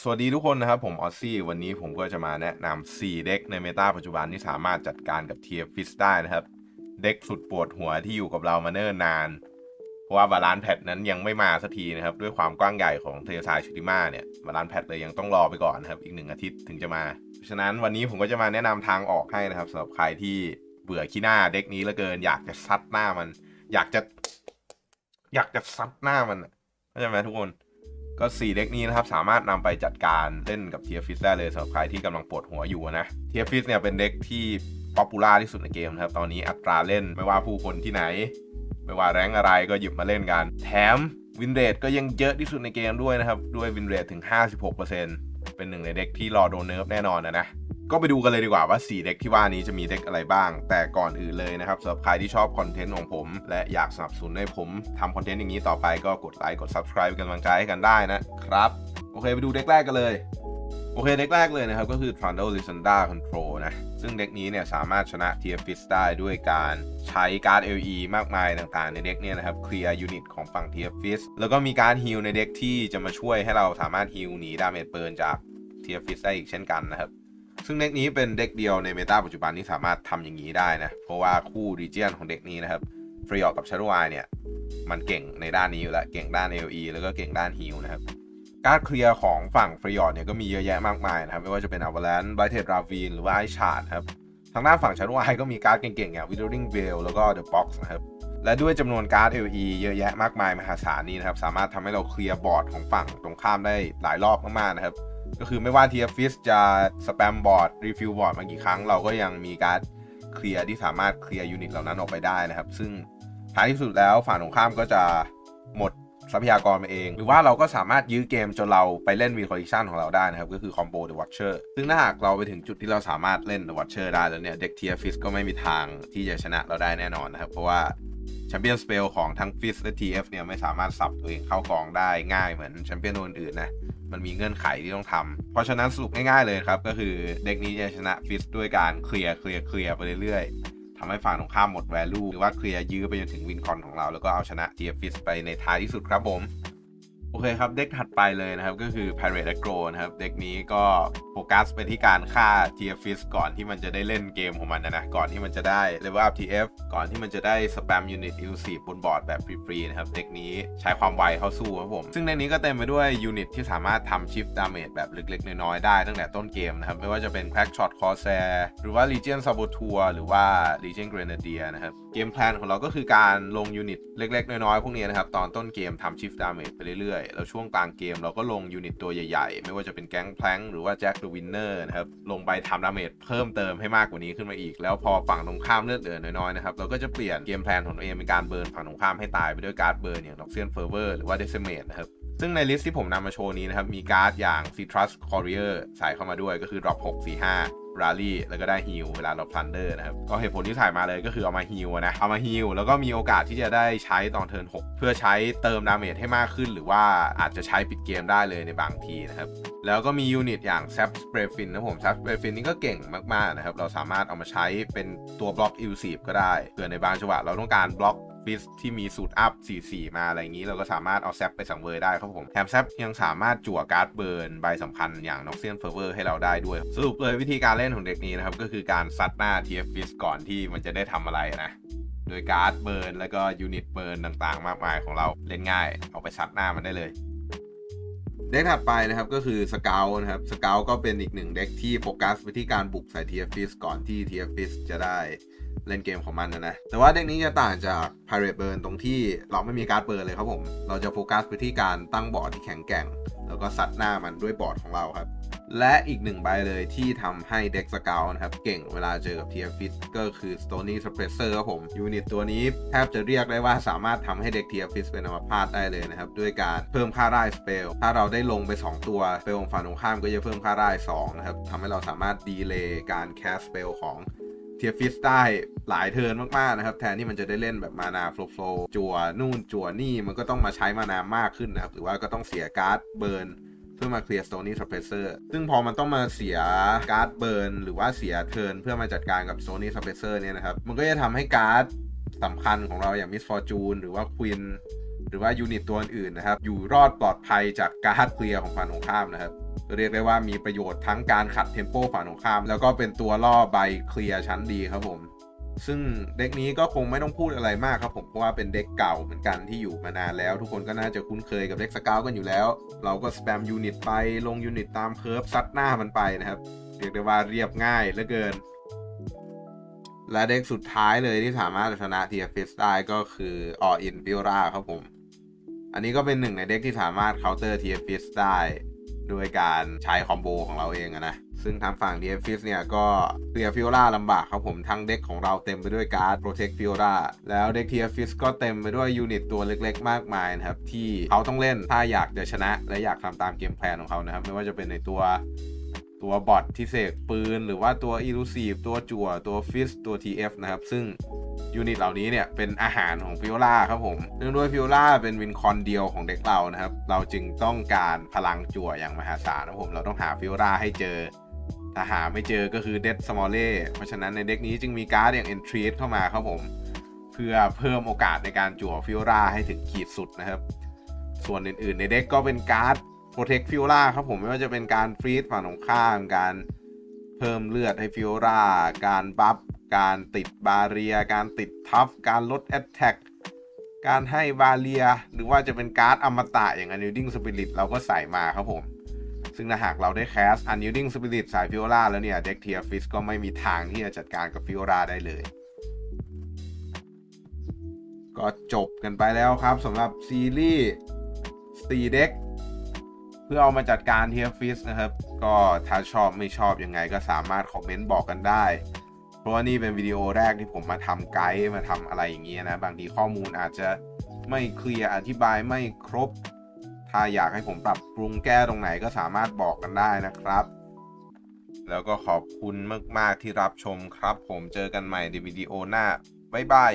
สวัสดีทุกคนนะครับ ผมออซซี่วันนี้ผมก็จะมาแนะนำ4เด็กในเมตาปัจจุบันที่สามารถจัดการกับเทียฟิสได้นะครับ เด็กสุดปวดหัวที่อยู่กับเรามาเนิ่นนาน เพราะว่าบาลานแพทนั้นยังไม่มาสักทีนะครับ ด้วยความกว้างใหญ่ของเทซายชูติมาเนี่ยบาลานแพทเลยยังต้องรอไปก่อนนะครับ อีกหนึ่งอาทิตย์ถึงจะมา ฉะนั้นวันนี้ผมก็จะมาแนะนำทางออกให้นะครับสำหรับใครที่เบื่อขี้หน้าเด็กนี้เหลือเกิน อยากจะซัดหน้ามัน อยากจะ อยากจะซัดหน้ามันเข้าใจไหมทุกคน ก็ 4 เด็กนี้นะครับ สามารถนำไปจัดการเล่นกับเทียฟิสได้เลยสำหรับใครที่กำลังปวดหัวอยู่นะเทียฟิสเนี่ยเป็นเด็กที่ป๊อปปูล่าที่สุดในเกมนะครับ ตอนนี้อัตราเล่นไม่ว่าผู้คนที่ไหน ไม่ว่าแรงอะไรก็หยิบมาเล่นกัน แถมวินเรทก็ยังเยอะที่สุดในเกมด้วยนะครับ ด้วยวินเรทถึง 56%เป็นหนึ่งในเด็กที่รอโดนเนิร์ฟแน่นอนนะนะ ก็ไปดูกันเลยดีกว่าว่า 4 เด็กที่ว่านี้จะมีเด็กอะไรบ้าง แต่ก่อนอื่นเลยนะครับสำหรับใครที่ชอบคอนเทนต์ของผม และอยากสนับสนุนให้ผมทำคอนเทนต์อย่างนี้ต่อไปก็กดไลค์กด Subscribe เป็นกำลังใจให้กันได้นะครับ โอเคไปดูเด็กแรกกันเลยโอเค เด็กแรกเลยนะครับ ก็คือ Trundle Lysandra Control นะ ซึ่งเด็กนี้เนี่ยสามารถชนะ t f i s ได้ด้วยการใช้การ์ด LE มากมายต่างๆ ในเด็กเนี่ยนะครับเคลียร์ยูนิตของฝั่ง t f i s แล้วก็มีการฮิลในเด็กที่จะมาช่วยให้เราสามารถฮิลหนีดาเมจเบิร์นจาก t f i s ได้อีกเช่นกันนะครับ ซึ่งเด็กนี้เป็นเด็กเดียวในเมตาปัจจุบันที่สามารถทำอย่างนี้ได้นะ เพราะว่าคู่รีเจียนของเด็กนี้นะครับฟรีออกกับชาร์ w ายเนี่ย มันเก่งในด้านนี้อยู่แล้ว เก่งด้าน LE แล้วก็เก่งด้านฮิลนะครับ การดเคลียร์ของฝั่งฟรีออดเนี่ยก็มีเยอะแยะมากมายนะครับ ไม่ว่าจะเป็น Avalanche b i t e d Ravine หรือว่าไอชาร์ดครับ ทางด้านฝั่งชาร์ w ายก็มีการ์ดเก่งๆอย่าง Withering Veil แล้วก็ The Box นะครับและด้วยจำนวนการ์ด LE เยอะแยะมากมายมหาศาลนี้นะครับ สามารถทำให้เราเคลียร์บอร์ดของฝั่งตรงข้ามได้หลายรอบมากๆนะครับ ก็คือไม่ว่า t f i s จะสแปมบอร์ดรีฟิลบอร์ดมากี่ครั้ง เราก็ยังมีการเคลียร์ที่สามารถเคลียร์ยูนิตเหล่านั้นออกไปได้นะครับ ซึ่งท้ายที่สุดแล้วฝั่งตรงข้ามก็จะหมดทรัพยากรไปเอง หรือว่าเราก็สามารถยื้อเกมจนเราไปเล่นวีคอลเลคชันของเราได้นะครับ ก็คือคอมโบ The Watcher ซึ่งถ้าหากเราไปถึงจุดที่เราสามารถเล่น The Watcher ได้แล้วเนี่ย เด็ก t f i s ก็ไม่มีทางที่จะชนะเราได้แน่นอนนะครับ เพราะว่าแชมเปี้ยนสเปลของทั้ง f i s และ TF เนี่ยไม่สามารถสับตัวเองเข้ากองได้ง่ายเหมือนแชมเปี้ยนตัวอื่นๆนะ มันมีเงื่อนไขที่ต้องทำเพราะฉะนั้นสรุปง่ายๆเลยครับ ก็คือเด็กนี้จะชนะฟิสด้วยการเคลียร์เคลียร์เคลียร์ไปเรื่อยๆทำให้ฝั่งตรงข้ามหมดแวลูหรือว่าเคลียร์ยื้อไปจนถึงวินคอนของเรา แล้วก็เอาชนะเทียฟิสไปในท้ายที่สุดครับผม โอเคครับ เด็กถัดไปเลยนะครับ ก็คือ Pirate Agro นะครับ เด็กนี้ก็โฟกัสไปที่การฆ่า TFIS ก่อนที่มันจะได้เล่นเกมของมันนะนะ ก่อนที่มันจะได้ level up TF ก่อนที่มันจะได้ spam unit exclusive บนบอร์ดแบบฟรีๆนะครับ เด็กนี้ใช้ความไวเข้าสู้ครับผม ซึ่งในนี้ก็เต็มไปด้วยยูนิตที่สามารถทำ shift damage แบบเล็กๆ น้อยๆ ได้ตั้งแต่ต้นเกมนะครับ ไม่ว่าจะเป็น Crack Shot Corsair หรือว่า Legion Saboteur หรือว่า Legion Grenadier นะครับเกมแพลนของเราก็คือการลงยูนิตเล็กๆ น้อยๆพวกนี้นะครับตอนต้นเกมทำ shift damage ไปเรื่อยๆแล้วช่วงกลางเกมเราก็ลงยูนิตตัวใหญ่ๆ ไม่ว่าจะเป็นแก๊งแพลงหรือว่าแจ็คเดอะวินเนอร์นะครับ ลงไปทำดาเมจเพิ่มเติมให้มากกว่านี้ขึ้นมาอีก แล้วพอฝั่งตรงข้ามเลือดเหลือน้อยๆนะครับเราก็จะเปลี่ยนเกมแพลนของตัวเองเป็นการเบิร์นฝั่งตรงข้ามให้ตายไปด้วยการ์ดเบิร์นอย่าง Noxian Fervor หรือว่า Decimate นะครับซึ่งในลิสต์ที่ผมนำมาโชว์นี้นะครับมีการ์ดอย่าง Citrus Courier ใส่เข้ามาด้วยก็คือ drop 6 4 5 r a l l y แล้วก็ได้ฮิลเวลาเรา Thunder นะครับ ก็เหตุผลที่ถ่ายมาเลยก็คือเอามาฮิลนะ เอามาฮิลแล้วก็มีโอกาสที่จะได้ใช้ตอนเทิร์น6 เพื่อใช้เติมดาเมจให้มากขึ้น หรือว่าอาจจะใช้ปิดเกมได้เลยในบางทีนะครับ แล้วก็มียูนิตอย่าง Sap Spray Fin นะผม Sap Spray Fin นี่ก็เก่งมากๆนะครับ เราสามารถเอามาใช้เป็นตัวบล็อก Elusive ก็ได้เผื่อในบางจังหวะเราต้องการบล็อก ฟิสที่มีสูตรอัพ 4-4 มาอะไรอย่างนี้ เราก็สามารถเอาแซปไปสังเวยได้ครับผมแถมแซปยังสามารถจั่วการ์ดเบิร์นใบสำคัญอย่างน็อกเซียนเฟอร์เวอร์ให้เราได้ด้วย สรุปเลยวิธีการเล่นของเด็กนี้นะครับ ก็คือการซัดหน้า TF ฟิสก่อนที่มันจะได้ทำอะไรนะโดยการ์ดเบิร์นแล้วก็ยูนิตเบิร์นต่างๆ มากมายของเราเล่นง่าย เอาไปซัดหน้ามันได้เลย เด็กถัดไปนะครับก็คือสเกลนะครับสเกลก็เป็นอีกหนึ่งเด็กที่โฟกัสไปที่การบุกใส่ TF ก่อนที่เทียฟิสจะได้เล่นเกมของมันนะนะแต่ว่าเด็กนี้จะต่างจาก Pirate Burn ตรงที่เราไม่มีการ์ดเปิดเลยครับผม เราจะโฟกัสไปที่การตั้งบอร์ดที่แข็งแกร่ง แล้วก็ซัดหน้ามันด้วยบอร์ดของเราครับ และอีกหนึ่งใบเลยที่ทำให้เด็กสเกลนะครับ เก่งเวลาเจอกับ TF ก็คือ Stony Suppressor ครับผม ยูนิตตัวนี้แทบจะเรียกได้ว่าสามารถทำให้เด็ก TF เป็นอัมพาตได้เลยนะครับ ด้วยการเพิ่มค่าได้สเปล ถ้าเราได้ลงไป 2 ตัวสเปลของฝั่งตรงข้ามก็จะเพิ่มค่าได้2นะครับทำให้เราสามารถดีเลย์การแคสสเปลของเทียฟิสได้หลายเทิร์นมาก ๆ นะครับ แทนที่มันจะได้เล่นแบบมานาโฟล์โฟล์จั่วนู่นจั่วนี่มันก็ต้องมาใช้มานามากขึ้นนะครับหรือว่าก็ต้องเสียการ์ดเบิร์น พื่อมาเคลียร์สโตนี่ซัพเพรสเซอร์ซึ่งพอมันต้องมาเสียการ์ดเบิร์นหรือว่าเสียเทิร์นเพื่อมาจัดการกับสโตนี่ซัพเพรสเซอร์เนี่ยนะครับ มันก็จะทำให้การ์ดสำคัญของเราอย่างมิสฟอร์จูนหรือว่าควินหรือว่ายูนิตตัวอื่นนะครับ อยู่รอดปลอดภัยจากการ์ดเคลียร์ของฝ่ายตรงข้ามนะครับเรียกได้ว่ามีประโยชน์ทั้งการขัดเทมโปฝ่ายตรงข้าม แล้วก็เป็นตัวล่อใบเคลียร์ชั้นดีครับผม ซึ่งเด็กนี้ก็คงไม่ต้องพูดอะไรมากครับผมเพราะว่าเป็นเด็กเก่าเหมือนกันที่อยู่มานานแล้ว ทุกคนก็น่าจะคุ้นเคยกับเด็กสเกลกันอยู่แล้ว เราก็สแปมยูนิตไปลงยูนิตตามเคิร์ฟซัดหน้ามันไปนะครับเรียกได้ว่าเรียบง่ายเหลือเกิน และเด็กสุดท้ายเลยที่สามารถชนะทีฟิสได้ก็คือออินฟิลราครับผม อันนี้ก็เป็นหนึ่งในเด็กที่สามารถเคาน์เตอร์ทีฟิสได้ด้วยการใช้คอมโบของเราเองนะ ซึ่งทางฝั่ง d f ฟิสเนี่ยก็เคลียร์ฟิโอล่าลำบากครับผมทั้งเด็กของเราเต็มไปด้วยการ์ด Protect ฟิโอล่าแล้วเด็ก t f ฟิสก็เต็มไปด้วยยูนิตตัวเล็กๆ มากมายนะครับ ที่เขาต้องเล่นถ้าอยากจะชนะ และอยากทำตามเกมแพลนของเขานะครับ ไม่ว่าจะเป็นในตัวตัวบอทที่เสกปืน หรือว่าตัว Elusive ตัวจั่วตัวฟิสตัว TF นะครับ ซึ่งยูนิตเหล่านี้เนี่ยเป็นอาหารของฟิโอล่าครับผมเนื่องด้วยฟิโอล่าเป็นวินคอนเดียวของเด็กเรานะครับ เราจึงต้องการพลังจั่วอย่างมหาศาลนะครับผม เราต้องหาฟิโอล่าให้เจอ ถ้าหาไม่เจอก็คือเดดสมอลเล่เพราะฉะนั้นในเด็กนี้จึงมีการ์ดอย่าง Entreat เข้ามาครับผม เพื่อเพิ่มโอกาสในการจั่วฟิโอล่าให้ถึงขีดสุดนะครับ ส่วนอื่นๆ ในเด็กก็เป็นการ์ด Protect ฟิโอล่าครับผมไม่ว่าจะเป็นการฟรีดฝั่งตรงข้ามการเพิ่มเลือดให้ฟิโอล่าการบัฟการติดบาเรีย การติดทัฟการลดแอตแทกการให้บาเรีย หรือว่าจะเป็นการ์ดอมตะอย่าง Unyielding Spirit เราก็ใส่มาครับผม ซึ่งถ้าหากเราได้แคส Unyielding Spirit สายฟิโอลาแล้วเนี่ย เด็กเทียฟิสก็ไม่มีทางที่จะจัดการกับฟิโอลาได้เลย ก็จบกันไปแล้วครับสำหรับซีรีส์สีเด็กเพื่อเอามาจัดการเทียฟิสนะครับ ก็ถ้าชอบไม่ชอบยังไงก็สามารถคอมเมนต์บอกกันได้ เพราะว่านี่เป็นวิดีโอแรกที่ผมมาทำไกด์มาทำอะไรอย่างเงี้ยนะ บางทีข้อมูลอาจจะไม่เคลียร์อธิบายไม่ครบ ถ้าอยากให้ผมปรับปรุงแก้ตรงไหนก็สามารถบอกกันได้นะครับ แล้วก็ขอบคุณมาก ๆ ที่รับชมครับ ผมเจอกันใหม่ในวิดีโอหน้า บ๊ายบาย